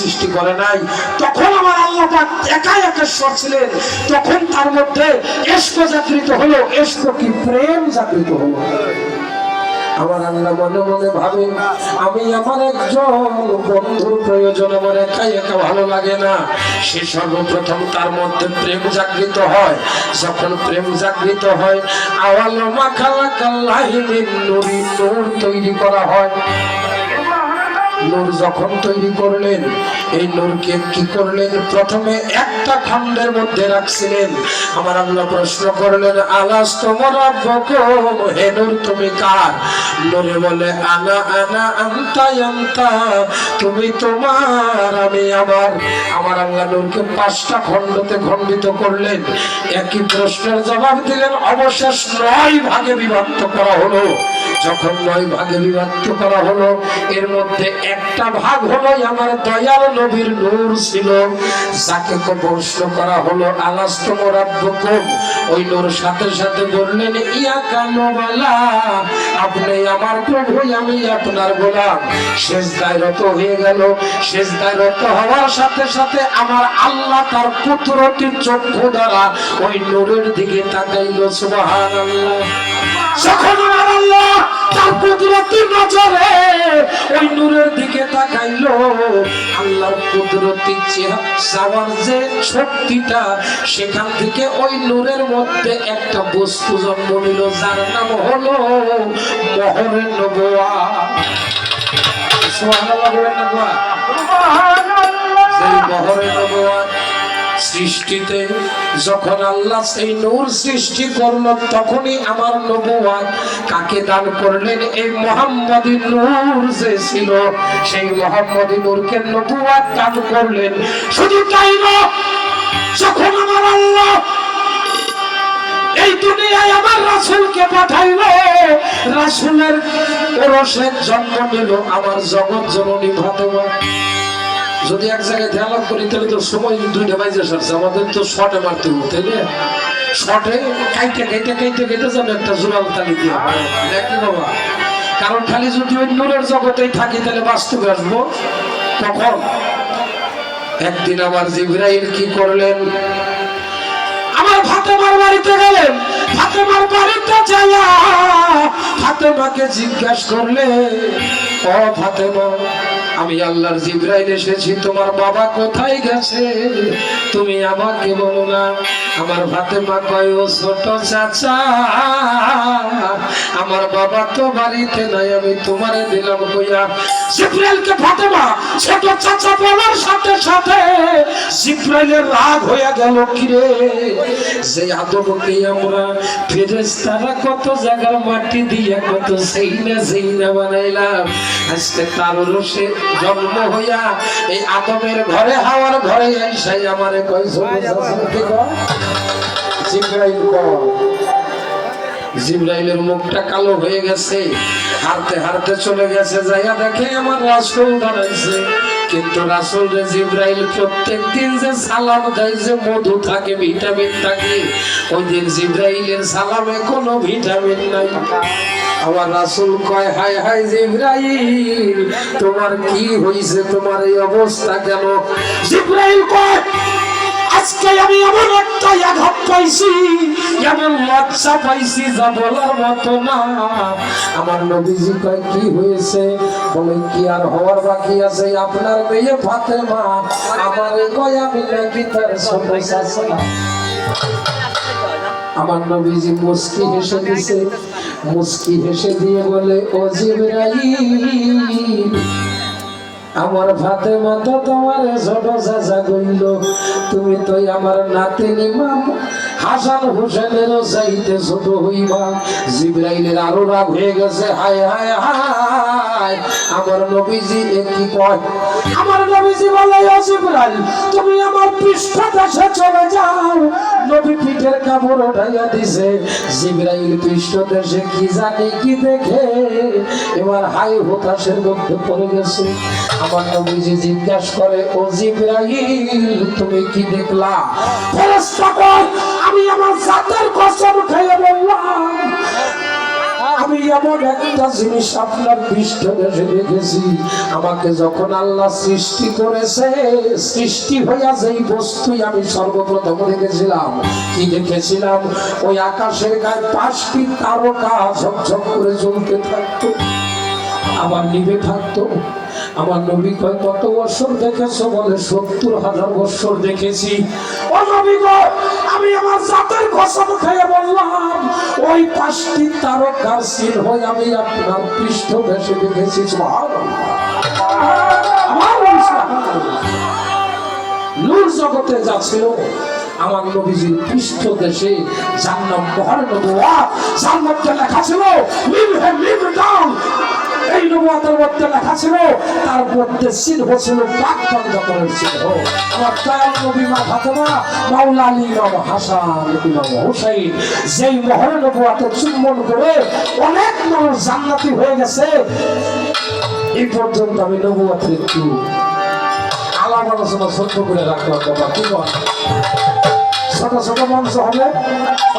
সৃষ্টি করে নাই। তখন আমার আল্লাহ পাক একা একেশ্বর ছিলেন। তখন তার মধ্যে এস্ক জাগৃত হলো এস্ক কি প্রেম জাগৃত হলো। আমার আল্লাহ মনে মনে ভাবে, আমি আমার একজন বন্ধুর প্রয়োজন, আমার একাই একা ভালো লাগে না। সে সর্বপ্রথম তার মধ্যে প্রেম জাগৃত হয়। যখন প্রেম জাগৃত হয়, আওয়াল মাখালা কাল্লাহি মিন নুরি নূর তৈরি করা হয়। নূর যখন তৈরি করলেন, এই নূরকে কি করলেন? প্রথমে একটা খণ্ডের মধ্যে রাখছিলেন। আমার আল্লাহ প্রশ্ন করলেন, আলাস তোমার হে নূর, তুমি কার? নূরে বলে, আনা আনা, আন্তা আন্তা তুমি তোমার, আমি আমার। আমার পাঁচটা খণ্ডতে খণ্ডিত করলেন। একই প্রশ্নের জবাব দিলেন, অবশেষ নয় ভাগে বিভক্ত করা হলো। যখন নয় ভাগে বিভক্ত করা হলো, এর মধ্যে একটা ভাগ হলো আমার দয়াল নবীর নূর ছিল। যাকে প্রশ্ন করা হলো ওই নূর সাথে সাথে বললেন, ইয়া কানো বালা আপনি আমার প্রভু, আমি আপনার গোলাম। শেষ দায়রত হয়ে গেল। শেষ দায়রত হওয়ার সাথে সাথে আমার আল্লাহ তার কুদরতি চক্ষু দ্বারা ওই নূরের দিকে তাকাইল শক্তিটা, সেখান থেকে ওই নূরের মধ্যে একটা বস্তু জন্ম নিল, যার নাম হলো মহরের নবুয়া। সুবহানাল্লাহ? সেই সৃষ্টিতে, যখন আল্লাহ সেই নূর সৃষ্টি করল, তখনই আমার কাকে দান করলেন? এই মোহাম্মদী নূর যে ছিল, সেই মোহাম্মদী নূরকে দান করলেন। শুধু তাই যখন আমার আল্লাহ এই দুনিয়ায় আমার রাসূলকে পাঠাইলো, রাসূলের ওরসের জন্ম নিল, আমার জগৎ জননী ফাতেমা যদি এক জায়গায় ধ্যান করি, তাহলে তো সময় দুইটা বাজে সারছে। আমাদের তো শটে মারতে হবে, তাই না? শটে কাইটে কাইটে কাইটে কাইটে যেন একটা জোরাল তালি দিয়ে। নাকি বাবা। কারণ খালি যদি ওই নূরের জগতেই থাকি, তাহলে বাস্তবে আসব। তখন একদিন আমার জিব্রাইল কি করলেন? আমার ফাতেমার বাড়িতে গেলেন। ফাতেমার বাড়িতে যাইয়া ফাতেমাকে জিজ্ঞাসা করলে ও ফাতেমা আমি আল্লাহর জিব্রাইল এসেছি, তোমার বাবা কোথায় গেছে? তুমি আমাকে বলো না, আমার ভাতে মা কয়, ও ছোট চাচা, আমার বাবা তো বাড়িতে নাই, আমি তোমারে দিলাম কইয়া জিব্রাইলকে ফাতেমা, ছোট চাচা বলার সাথে সাথে জিব্রাইলের রাগ হয়ে গেল কিরে? যে আদমকে আমরা ফেরেশতারা কত জায়গার মাটি দিয়ে কত সেই না সেই না বানাইলাম, আজকে তার রসে জন্ম হইয়া এই আদমের ঘরে, হাওয়ার ঘরে আইসাই আমারে জিব্রাইলের মুখটা কালো হয়ে গেছে হারতে হারতে চলে গেছে, যাইয়া দেখে আমার রাসূল দাঁড়াইছে। কিন্তু রাসুল রে জিব্রাইল প্রত্যেক দিন যে সালাম দেয় যে মধু থাকে, ভিটামিন থাকে, ওই দিন জিব্রাইলের সালামে কোনো ভিটামিন নাই। আমার রাসুল কয় হাই হাই জিব্রাইল, তোমার কি হয়েছে তোমার এই অবস্থা কেন? জিব্রাইল কয় আজকে আমি এমন একটা আঘাত পাইছি, এমন লজ্জা পাইছি যা বলার মতো না। আমার নবীজি কয়, কি হয়েছে? বলে, কি আর হওয়ার বাকি আছে? আপনার মেয়ে ফাতেমা, আমার কয় আমি নাকি তার চাচা আমার নবীজি মুস্কি হেসে দিছে। মুস্কি হেসে দিয়ে বলে, ও জিবরাইল আমার ভাতে মতো তোমার ছোট চাচা কইল, তুমি তো আমার নাতিন ইমাম হাসান হোসেনেরও চাইতে ছোট হইবা। জিব্রাইলের আরও রাগ হয়ে গেছে। হায় হায় হায়, আমার নবীজি কি কয়? আমার নবীজি বলে জিব্রাইল, তুমি আমার পৃষ্ঠ দেশে চলে যাও। নবী পিঠের কাপড় উঠাইয়া দিছে। জিব্রাইল পৃষ্ঠ দেশে কি জানি, কি দেখে? এবার হাই হতাশের মধ্যে পড়ে গেছে। আমার নবীজি জিজ্ঞাসা করে, ও জিব্রাইল, তুমি কি দেখলা? ফেরেশতা কয়, আমি আমার জাতের কষ্ট উঠাইয়া বললাম। আমি এমন একটা জিনিস আপনার দেখেছি আমাকে যখন আল্লাহ সৃষ্টি করেছে, সৃষ্টি হইয়া যেই আমি সর্বপ্রথম দেখেছিলাম কি দেখেছিলাম? ওই আকাশের গায়ে পাঁচটি তারকা ঝকঝক করে জ্বলতে থাকতো, আমার নিভে থাকতো। আমার নবী কয়, কত বছর দেখেছ বলে? সত্তর হাজার বছর দেখেছি। ও নবী আমি আমার জাতের কসম খেয়ে ওই পাঁচটি তারকার হয়ে আমি আপনার পৃষ্ঠ ভেসে দেখেছি। নূর জগতে যা আমার নবীজির পৃষ্ঠ দেশে নাম মহান নবুয়া লেখা ছিল লিভ লিভ ডাউন এই নবুয়াতের মধ্যে লেখা ছিল, তার মধ্যে চিহ্ন ছিল প্রাক্তন যতনের চিহ্ন আমার দয়াল নবী মা ফাতেমা, মাওলা আলী ইমাম হাসান ইমাম হুসাইন, যেই মহান নবুয়াতে চুম্বন করে অনেক মানুষ জান্নাতি হয়ে গেছে, এই পর্যন্ত আমি নবুয়াতের একটু আলাপ আলোচনা ছোট্ট করে রাখলাম, বাবা, কি ছোট ছোট মঞ্চ হবে।